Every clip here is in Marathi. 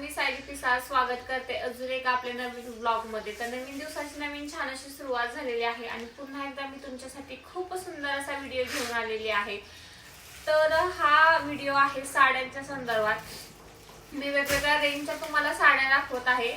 मी सायली पिसाळ स्वागत करते. अजून एक आपल्या नवीन ब्लॉगमध्ये तर नवीन दिवसाची नवीन छान अशी सुरुवात झालेली आहे आणि पुन्हा एकदा मी तुमच्यासाठी खूप सुंदर असा व्हिडिओ घेऊन आलेली आहे. तर हा व्हिडिओ आहे साड्यांच्या संदर्भात. मी वेगवेगळ्या रेंजच्या तुम्हाला साड्या दाखवत आहे.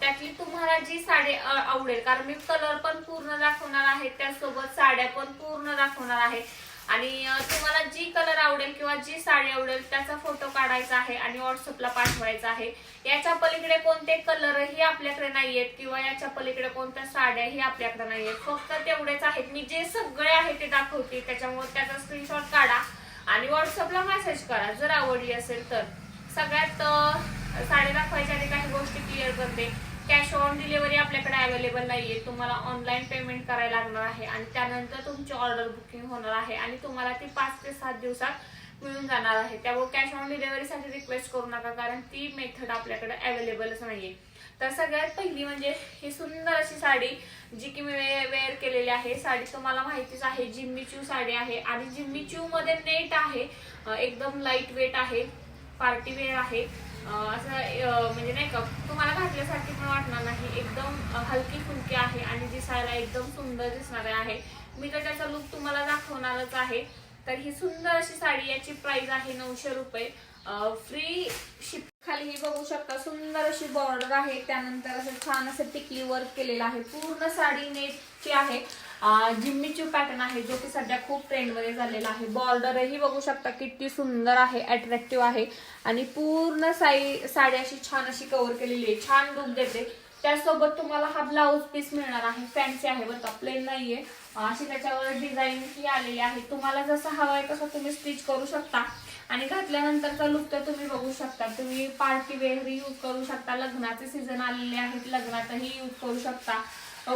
त्यातली तुम्हाला जी साडी आवडेल कारण मी कलर पण पूर्ण दाखवणार आहे त्यासोबत साड्या पण पूर्ण दाखवणार आहे. आणि तुम्हाला जी कलर आवडेल किंवा जी साडी आवडेल त्याचा फोटो काढायचा आहे आणि व्हॉट्सअपला पाठवायचा आहे. याच्या पलीकडे कोणते कलरही आपल्याकडे नाहीयेत किंवा याच्या पलीकडे कोणत्या साड्याही आपल्याकडे नाहीयेत. फक्त तेवढेच आहेत. मी जे सगळे आहे ते दाखवते. त्याच्यामुळे त्याचा स्क्रीनशॉट काढा आणि व्हॉट्सअपला मेसेज करा. जर आवडली असेल तर. सगळ्यात साडी दाखवायच्या आधी काही गोष्टी क्लिअर करते. कॅश ऑन डिलिव्हरी आपल्याकडे अवेलेबल नाहीये. तुम्हाला ऑनलाईन पेमेंट करायला लागणार आहे आणि त्यानंतर तुमची ऑर्डर बुकिंग होणार आहे आणि तुम्हाला ती पाच ते सात दिवसात मिळून जाणार आहे. त्यामुळे कॅश ऑन डिलिव्हरीसाठी रिक्वेस्ट करू नका कारण ती मेथड आपल्याकडे अवेलेबलच नाहीये. तर सगळ्यात पहिली म्हणजे ही सुंदर अशी साडी जी की मी वेअर केलेली आहे. साडी तुम्हाला माहितीच आहे जिम्मी चू साडी आहे आणि जिम्मी चू मध्ये नेट आहे. एकदम लाइट वेट आहे. पार्टी वेअर आहे. असं म्हणजे नाही का तुम्हाला घातल्यासारखी पण वाटणार नाही. एकदम हलकी फुलकी आहे आणि दिसायला एकदम सुंदर दिसणार आहे. मी तर त्याचा लुक तुम्हाला दाखवणारच आहे. तर ही सुंदर अशी साडी याची प्राइस आहे नऊशे रुपये. फ्री शिप खाली ही बघू शकता. सुंदर अशी बॉर्डर आहे. त्यानंतर असं छान असं टिकली वर्क केलेलं आहे. पूर्ण साडी नेटची आहे. जिम्मीची पॅटर्न आहे जो की सध्या खूप ट्रेंडमध्ये झालेला आहे. बॉर्डरही बघू शकता किती सुंदर आहे अट्रॅक्टिव्ह आहे. आणि पूर्ण साई साडी अशी छान अशी कव्हर केलेली आहे. छान लुक देते. त्यासोबत तुम्हाला हा ब्लाऊज पीस मिळणार आहे. फॅन्सी आहे बरं का? प्लेन नाहीये. अशी त्याच्यावर डिझाईन ही आलेली आहे. तुम्हाला जसं हवं आहे तसं तुम्ही स्टिच करू शकता. आणि घातल्यानंतरचा लुक तर तुम्ही बघू शकता. तुम्ही पार्टी वेअर यूज करू शकता. लग्नाचे सीझन आलेले आहेत. लग्नातही यूज करू शकता.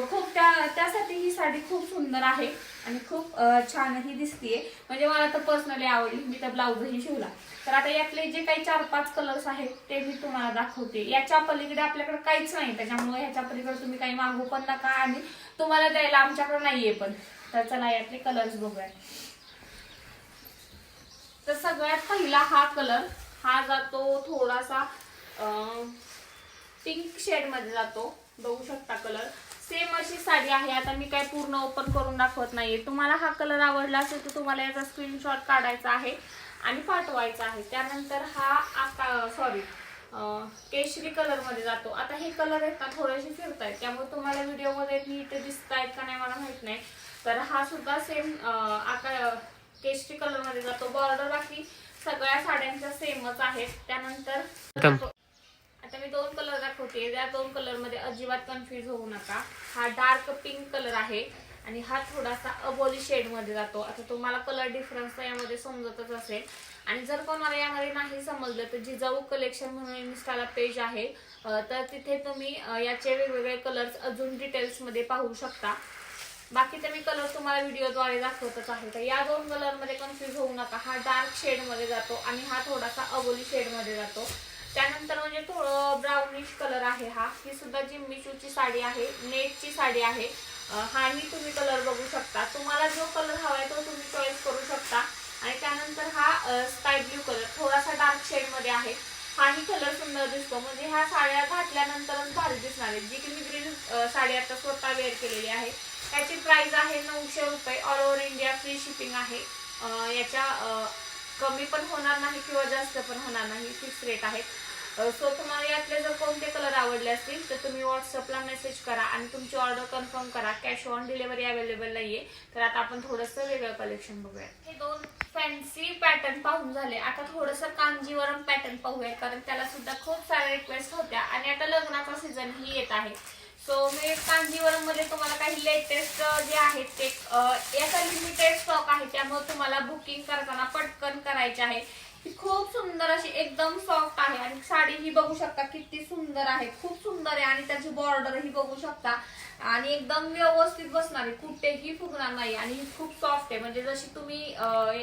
खूप त्या त्यासाठी ही साडी खूप सुंदर आहे आणि खूप छानही दिसतीये. म्हणजे मला तर पर्सनली आवडली. मी तर ब्लाऊजही शिवला. तर आता यातले जे काही चार पाच कलर्स आहेत ते मी तुम्हाला दाखवते. याच्या पलीकडे आपल्याकडे काहीच नाही. त्याच्यामुळे ह्याच्या पलीकडे तुम्ही काही मागू पण नका आणि तुम्हाला द्यायला आमच्याकडे नाहीये पण. तर चला यातले कलर्स बघूया. तर सगळ्यात पहिला हा कलर हा जातो थोडासा पिंक शेडमध्ये जातो. बघू शकता कलर सेम अशी साडी आहे. आता मी काय पूर्ण ओपन करून दाखवत नाहीये. तुम्हाला हा कलर आवडला असेल तर तुम्हाला याचा स्क्रीनशॉट काढायचा आहे आणि पाठवायचा आहे. त्यानंतर हा आका सॉरी केशरी कलरमध्ये जातो. आता हे कलर आहेत ना थोडेसे फिरतायत. त्यामुळे तुम्हाला व्हिडिओमध्ये नीट दिसत आहेत का नाही मला माहीत नाही. तर हा सुद्धा सेम आका केशरी कलरमध्ये जातो. बॉर्डर बाकी सगळ्या साड्यांच्या सेमच आहेत. त्यानंतर आता मी दोन कलर दाखवते. या दोन कलरमध्ये अजिबात कन्फ्युज होऊ नका. हा डार्क पिंक कलर आहे आणि हा थोडासा अबोली शेडमध्ये जातो. आता तुम्हाला कलर डिफरन्स यामध्ये समजतच असेल. आणि जर कोणाला यामध्ये नाही समजलं तर जिजाऊ कलेक्शन म्हणून इन्स्टाला पेज आहे. तर तिथे तुम्ही याचे वेगवेगळे कलर्स अजून डिटेल्समध्ये पाहू शकता. बाकीचे मी कलर तुम्हाला व्हिडिओद्वारे दाखवतच आहे. तर या दोन कलरमध्ये कन्फ्यूज कन्फ्युज होऊ नका. हा डार्क शेडमध्ये जातो आणि हा थोडासा अबोली शेडमध्ये जातो. त्यानंतर म्हणजे थोडं ब्राउनिश कलर आहे हा. ही सुद्धा जिम्मीचूची साडी आहे नेटची साडी आहे. हाही तुम्ही कलर बघू शकता. तुम्हाला जो कलर हवा आहे तो तुम्ही चॉईस करू शकता. आणि त्यानंतर हा स्काय ब्ल्यू कलर थोडासा डार्क शेडमध्ये आहे. हाही कलर सुंदर दिसतो. म्हणजे ह्या साड्या घातल्यानंतरच भारी दिसणार आहे जी की मी ग्रीन साडी आता स्वतः वेअर केलेली आहे. त्याची प्राईस आहे नऊशे रुपये. All over India free shipping आहे. याच्या कमी पण होणार नाही किंवा जास्त पण होणार नाही फिक्स रेट आहेत सो तुम्हाला यातले जर कोणते कलर आवडले असतील तर तुम्ही व्हॉट्सअपला मेसेज करा आणि तुमची ऑर्डर कन्फर्म करा. कॅश ऑन डिलिव्हरी अवेलेबल नाहीये. तर आता आपण थोडंसं वेगळं कलेक्शन बघूया हे दोन फॅन्सी पॅटर्न पाहून झाले. आता थोडंसं कांजीवरम पॅटर्न पाहूया कारण त्याला सुद्धा खूप साऱ्या रिक्वेस्ट होत्या. आणि आता लग्नाचा सीझन ही येत आहे. सो मी कांजीवरममध्ये तुम्हाला काही लेटेस्ट जे आहेत ते याचा लिमिटेड स्टॉक आहे. त्यामुळे तुम्हाला बुकिंग करताना पटकन करायचे आहे. ही खूप सुंदर अशी एकदम सॉफ्ट आहे. आणि साडी ही बघू शकता किती सुंदर आहे. खूप सुंदर आहे. आणि त्याची बॉर्डर ही बघू शकता. आणि एकदम व्यवस्थित बसणार आहे. कुठेही फुगणार नाही. आणि ही खूप सॉफ्ट आहे. म्हणजे जशी तुम्ही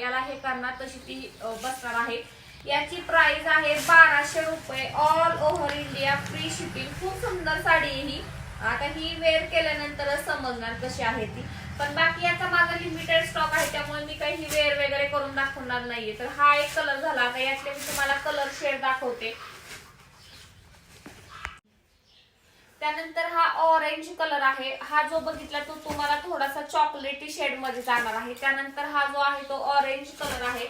याला हे करणार तशी ती बसणार आहे. याची प्राइस आहे बाराशे रुपये all over India free shipping खूप सुंदर साडी आहे ही. आता ही वेअर केल्यानंतरच समजणार कशी आहे ती. पण बाकी याचा माझा लिमिटेड स्टॉक आहे त्यामुळे मी काही वेअर वगैरे करून दाखवणार नाहीये. तर हा एक कलर झाला. आता यातले मी तुम्हाला कलर शेड दाखवते. त्यानंतर हा ऑरेंज कलर आहे. हा जो बघितला तो तुम्हाला थोडासा चॉकलेटी शेडमध्ये जाणार आहे. त्यानंतर हा जो आहे तो ऑरेंज कलर आहे.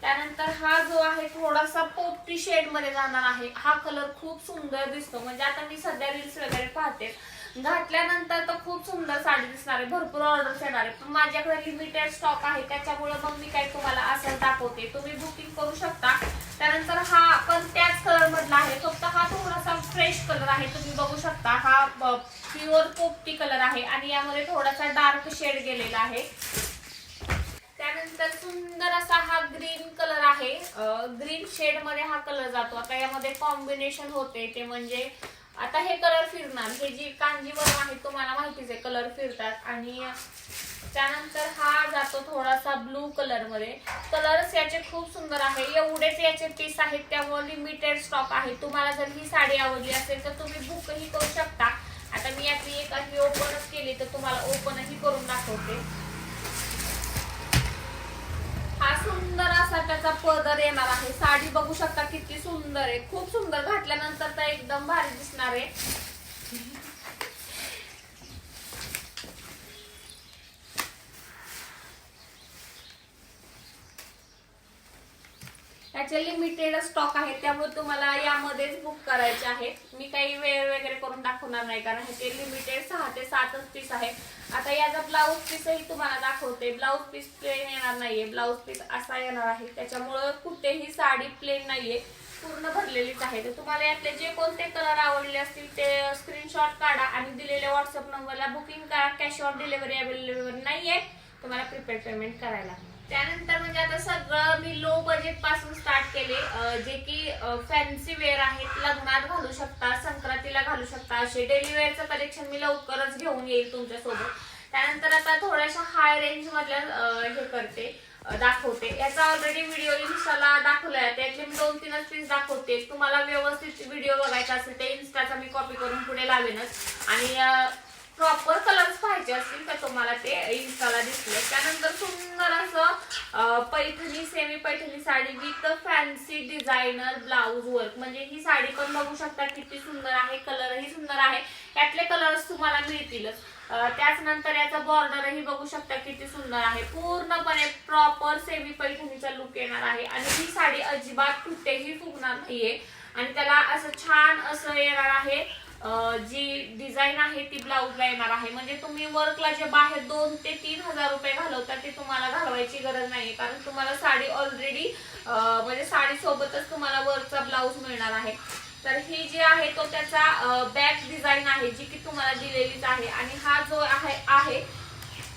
त्यानंतर हा जो आहे थोडासा पोपटी शेडमध्ये जाणार आहे. हा कलर खूप सुंदर दिसतो. म्हणजे आता मी सध्या रील्स वगैरे पाहते. घातल्यानंतर तर खूप सुंदर साडी दिसणार आहे. भरपूर ऑर्डर्स येणार आहे. पण माझ्याकडे लिमिटेड स्टॉक आहे. त्याच्यामुळे मग मी काही तुम्हाला असं दाखवते. तुम्ही बुकिंग करू शकता. त्यानंतर हा पण त्याच कलर मधला आहे. फक्त हा थोडासा फ्रेश कलर आहे. तुम्ही बघू शकता. हा प्युअर पोपटी कलर आहे. आणि यामध्ये थोडासा डार्क शेड गेलेला आहे. त्यानंतर सुंदर असा हा ग्रीन कलर आहे. ग्रीन शेडमध्ये हा कलर जातो. आता यामध्ये कॉम्बिनेशन होते. ते म्हणजे आता हे कलर फिरणार. हे जी कांजीवरम आहे तुम्हाला माहितीच आहे कलर फिरतात. आणि त्यानंतर हा जातो थोडासा ब्लू कलरमध्ये. कलर्स याचे खूप सुंदर आहे. एवढेच याचे पीस आहेत. त्यामुळे लिमिटेड स्टॉक आहे. तुम्हाला जर ही साडी आवडली असेल तर तुम्ही बुकही करू शकता. आता मी यातली एक अशी ओपनच केली तर तुम्हाला ओपनही करून दाखवते. हा सुंदर असा त्याचा पदर येणार आहे. साडी बघू शकता किती सुंदर आहे. खूप सुंदर. घातल्यानंतर तर एकदम भारी दिसणार आहे. त्याचे लिमिटेड स्टॉक आहे त्यामुळे तुम्हाला यामध्येच बुक करायचे आहेत मी काही वेळ वगैरे करून दाखवणार नाही कारण हे ते लिमिटेड सहा ते सातच पीस आहे. आता याचा ब्लाऊज पीसही तुम्हाला दाखवते ब्लाऊज पीस प्लेन येणार नाहीये. ब्लाऊज पीस असा येणार आहे. त्याच्यामुळं कुठेही साडी प्लेन नाहीये. पूर्ण भरलेलीच आहे. तर तुम्हाला यातले जे कोणते कलर आवडले असतील ते स्क्रीनशॉट काढा आणि दिलेल्या व्हॉट्सअप नंबरला बुकिंग करा. कॅश ऑन डिलिव्हरी अवेलेबल नाहीये. तुम्हाला प्रिपेड पेमेंट करायला. त्यानंतर म्हणजे आता सगळं मी लो बजेटपासून स्टार्ट केले. जे की फॅन्सी वेअर आहेत लग्नात घालू शकता संक्रांतीला घालू शकता असे डेली वेअरचं कलेक्शन मी लवकरच घेऊन येईल तुमच्यासोबत. त्यानंतर आता थोड्याशा हाय रेंज मधल्या हे करते दाखवते. याचा ऑलरेडी व्हिडिओ इन्स्टाला दाखवलाय. त्यातले मी दोन तीनच पीस दाखवते. तुम्हाला व्यवस्थित व्हिडिओ बघायचा असेल ते इन्स्टाचा मी कॉपी करून पुढे लावेनच. आणि प्रॉपर कलर्स पाहिजे असतील तर तुम्हाला ते इन्स्टाला दिसले. त्यानंतर सुंदर असं Paithani semi Paithani sari with fancy designer blouse work म्हणजे ही साडी पण बघू शकता किती सुंदर आहे कलरही सुंदर आहे. यातले कलर्स तुम्हाला मिळतीलच. त्याचनंतर त्याच नंतर याचा बॉर्डरही बघू शकता किती सुंदर आहे. पूर्णपणे प्रॉपर सेमी पैठणीचा लुक येणार आहे. आणि ही साडी अजिबात कुठेही फुगणार नाहीये. आणि त्याला असं छान असं येणार आहे. जी डिझाईन आहे ती ब्लाऊजला येणार आहे. म्हणजे तुम्ही वर्कला जे बाहेर दोन ते तीन हजार रुपये घालवता ते तुम्हाला घालवायची गरज नाही कारण तुम्हाला साडी ऑलरेडी म्हणजे साडी सोबतच तुम्हाला वर्कचा ब्लाऊज मिळणार आहे. तर ही जी आहे तो त्याचा बॅक डिझाईन आहे जी की तुम्हाला दिलेलीच आहे. आणि हा जो आहे आहे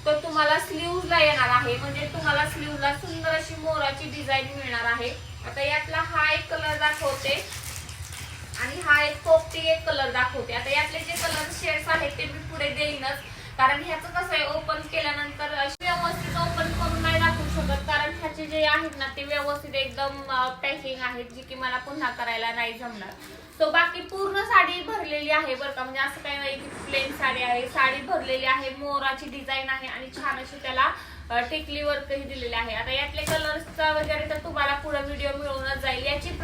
तो तुम्हाला स्लीवला येणार आहे. म्हणजे तुम्हाला स्लीवला सुंदर अशी मोराची डिझाईन मिळणार आहे. आता यातला हा एक कलर दाखवते. आणि हा एक पोपटी एक कलर दाखवते. आता यातले जे कलर शेड्स आहेत ते मी पुढे देईनच. कारण ह्याचं कसं आहे ओपन केल्यानंतर अशी व्यवस्थित ओपन करून नाही दाखवू शकत. कारण ह्याचे जे आहेत ना ते व्यवस्थित एकदम पॅकिंग आहेत जी की मला पुन्हा करायला नाही जमणार. सो बाकी पूर्ण साडी भरलेली आहे बरं का. म्हणजे असं काही नाही की प्लेन साडी आहे. साडी भरलेली आहे मोराची डिझाईन आहे आणि छान अशी त्याला अ, टिकली वर्कही दिलेले आहे. आता यातले कलर्सचा वगैरे तर तुम्हाला पुढे व्हिडिओ मिळूनच जाईल.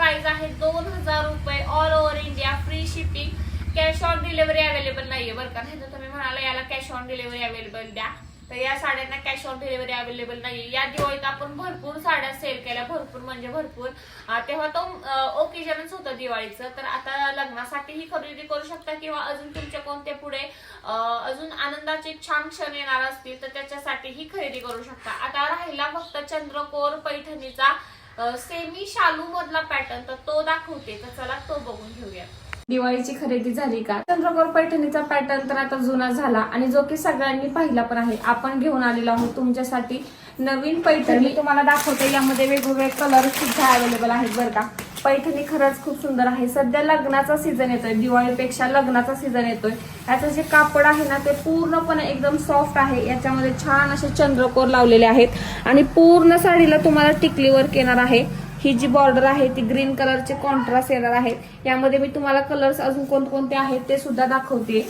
प्राइस आहे दोन हजार रुपये all over India free shipping cash on delivery available नाहीये बरं का. नाही तर तुम्ही म्हणाला याला कॅश ऑन डिलिव्हरी अवेलेबल द्या. तर या साड्यांना कॅश ऑन डिलिव्हरी अवेलेबल नाही या दिवाळीत आपण भरपूर साड्या सेल केल्या. भरपूर म्हणजे भरपूर. तेव्हा तो ओकेजनच होतं दिवाळीचं. तर आता लग्नासाठीही खरेदी करू शकता किंवा अजून तुमच्या कोणत्या पुढे अजून आनंदाचे छान क्षण येणार असतील तर त्याच्यासाठीही खरेदी करू शकता. आता राहिला फक्त चंद्रकोर पैठणीचा. सेमी शालू मधला पॅटर्न तर तो दाखवते. तर चला तो बघून घेऊया. दिवाळीची खरेदी झाली का? चंद्रकोर पैठणीचा पॅटर्न तर आता जुना झाला आणि जो की सगळ्यांनी पाहिला पण आहे. आपण घेऊन आलेलो आहोत तुमच्यासाठी नवीन पैठणी. तुम्हाला दाखवते यामध्ये वेगवेगळे कलर सुद्धा अवेलेबल आहेत बरं का. पैठणी खरंच खूप सुंदर आहे. सध्या लग्नाचा सीझन येतोय. दिवाळीपेक्षा लग्नाचा सीझन येतोय. याचं जे कापड आहे ना ते पूर्णपणे एकदम सॉफ्ट आहे. याच्यामध्ये छान असे चंद्रकोर लावलेले आहेत. आणि पूर्ण साडीला तुम्हाला टिकली वर्क येणार आहे. ही जी बॉर्डर आहे ती ग्रीन कलरचे कॉन्ट्रास्ट येणार आहेत. यामध्ये मी तुम्हाला कलर्स अजून कोणकोणते आहेत ते सुद्धा दाखवते.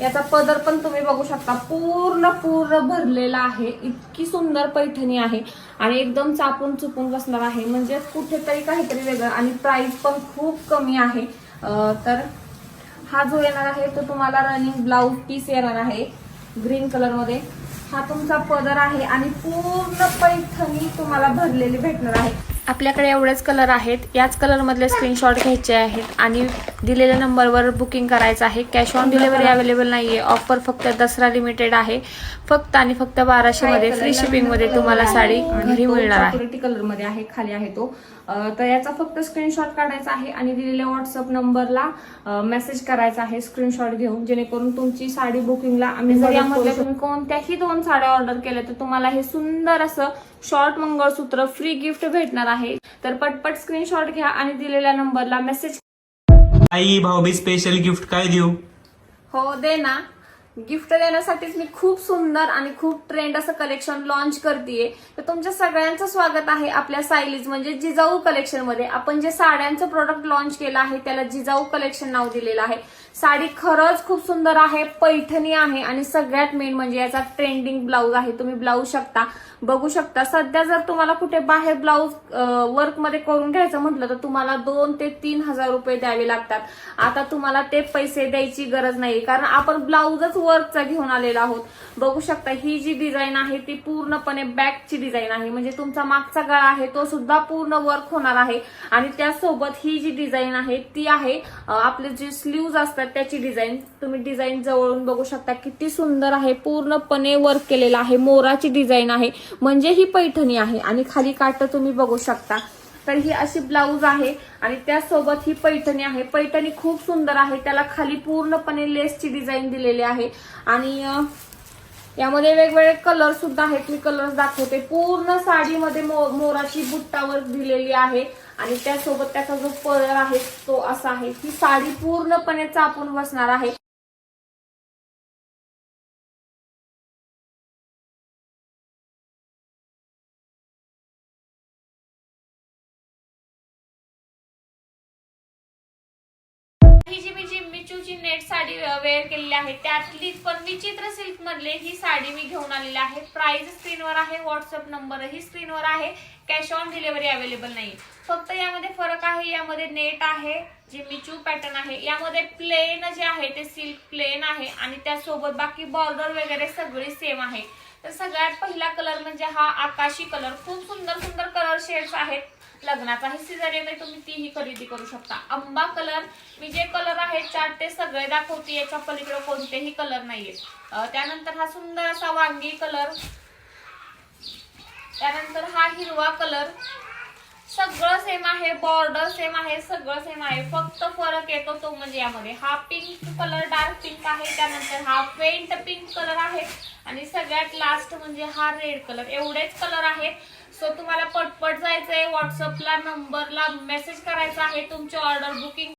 याचा पदर पण तुम्ही बघू शकता. पूर्ण पूर्ण भरलेला आहे. इतकी सुंदर पैठणी आहे. आणि एकदम चापून चुपून बसणार आहे. म्हणजे कुठेतरी काहीतरी वेगळं. आणि प्राइस पण खूप कमी आहे. तर हा जो येणार आहे तो तुम्हाला रनिंग ब्लाऊज पीस येणार आहे. ग्रीन कलरमध्ये हा तुमचा पदर आहे. आणि पूर्ण पैठणी तुम्हाला भरलेली भेटणार आहे. आपल्याकडे एवढेच कलर आहेत. याच कलर मधले स्क्रीनशॉट घ्यायचे आहेत. आणि दिलेल्या नंबरवर बुकिंग करायचं आहे. कॅश ऑन डिलिव्हरी अवेलेबल नाहीये. ऑफर फक्त दसरा लिमिटेड आहे. फक्त आणि फक्त बाराशे मध्ये फ्री शिपिंगमध्ये तुम्हाला साडी घरी मिळणार आहे. चॉकलेटी कलरमध्ये आहे खाली आहे तो. तर याचा फक्त स्क्रीनशॉट काढायचा आहे आणि दिलेल्या व्हॉट्सअप नंबरला मेसेज करायचा आहे. स्क्रीनशॉट घेऊन जेणेकरून तुमची साडी बुकिंगला आम्ही जर यामध्ये तुम्ही कोणत्याही दोन साड्या ऑर्डर केल्या तर तुम्हाला हे सुंदर असं शॉर्ट मंगळसूत्र फ्री गिफ्ट भेटणार आहे. तर पटपट स्क्रीनशॉट घ्या आणि दिलेल्या नंबरला मेसेज आई भाऊबी स्पेशल गिफ्ट काय देऊ? हो दे ना. गिफ्ट देण्यासाठीच मी खूप सुंदर आणि खूप ट्रेंड असं कलेक्शन लॉन्च करतेय. तर तुमच्या सगळ्यांचं स्वागत आहे आपल्या सायलीज म्हणजे जिजाऊ कलेक्शनमध्ये. आपण जे साड्यांचं प्रोडक्ट लॉन्च केलं आहे त्याला जिजाऊ कलेक्शन नाव दिलेलं आहे. साडी खरंच खूप सुंदर आहे पैठणी आहे आणि सगळ्यात मेन म्हणजे याचा ट्रेंडिंग ब्लाऊज आहे. तुम्ही ब्लाऊज शकता बघू शकता. सध्या जर तुम्हाला कुठे बाहेर ब्लाऊज वर्कमध्ये करून घ्यायचं म्हटलं तर तुम्हाला दोन ते तीन हजार रुपये द्यावे लागतात. आता तुम्हाला ते पैसे द्यायची गरज नाही कारण आपण ब्लाऊजच वर्कचा घेऊन आलेलो आहोत. बघू शकता ही जी डिझाईन आहे ती पूर्णपणे बॅकची डिझाईन आहे. म्हणजे तुमचा मागचा गळा आहे तो सुद्धा पूर्ण वर्क होणार आहे. आणि त्यासोबत ही जी डिझाईन आहे ती आहे आपले जे स्लीव्ज असतात त्याची डिझाईन तुम्ही डिझाईन जवळून बघू शकता किती सुंदर आहे पूर्णपणे वर्क केलेलं आहे मोराची डिझाईन आहे. म्हणजे ही पैठणी आहे आणि खाली काट तुम्ही बघू शकता. तर ही अशी ब्लाऊज आहे आणि त्यासोबत ही पैठणी आहे. पैठणी खूप सुंदर आहे त्याला खाली पूर्णपणे लेसची डिझाईन दिलेली आहे. आणि यामध्ये वेगवेगळे कलर सुद्धा आहेत मी कलर दाखवते. पूर्ण साडीमध्ये मो- मोराची बुट्टावर दिलेली आहे. आणि त्यासोबत त्याचा जो पदर आहे तो असा आहे ही साडी पूर्णपणे चापून बसणार आहे. वेअर केलेले आहेत त्यातली पण विचित्र सिल्क मधले ही साडी मी घेऊन आलेली आहे. प्राइस स्क्रीनवर आहे व्हॉट्सअप नंबरही स्क्रीनवर आहे. कॅश ऑन डिलिव्हरी अवेलेबल नाही. फक्त यामध्ये फरक आहे यामध्ये नेट आहे जे मिचू पॅटर्न आहे. यामध्ये प्लेन जे आहे ते सिल्क प्लेन आहे आणि त्यासोबत बाकी बॉर्डर वगैरे सगळी सेम आहे. तर सगळ्यात पहिला कलर म्हणजे हा आकाशी कलर खूप सुंदर सुंदर कलर शेड्स आहेत. लग्नाचाही सीझन येतोय तुम्ही तीही खरेदी करू शकता. आंबा कलर मी जे कलर आहेत चार ते सगळे दाखवते याच्या पलीकडे कोणतेही कलर नाहीये. त्यानंतर हा सुंदर असा वांगी कलर त्यानंतर हा हिरवा कलर सगळं सेम आहे बॉर्डर सेम आहे सगळं सेम आहे. फक्त फरक येतो तो म्हणजे यामध्ये. हा पिंक कलर डार्क पिंक आहे त्यानंतर हा फेंट पिंक कलर आहे. आणि सगळ्यात लास्ट म्हणजे हा रेड कलर एवढेच कलर आहेत. सो तुम्हाला पटपट जायचंय. व्हॉट्सअपला नंबरला मेसेज करायचा आहे. तुमची ऑर्डर बुकिंग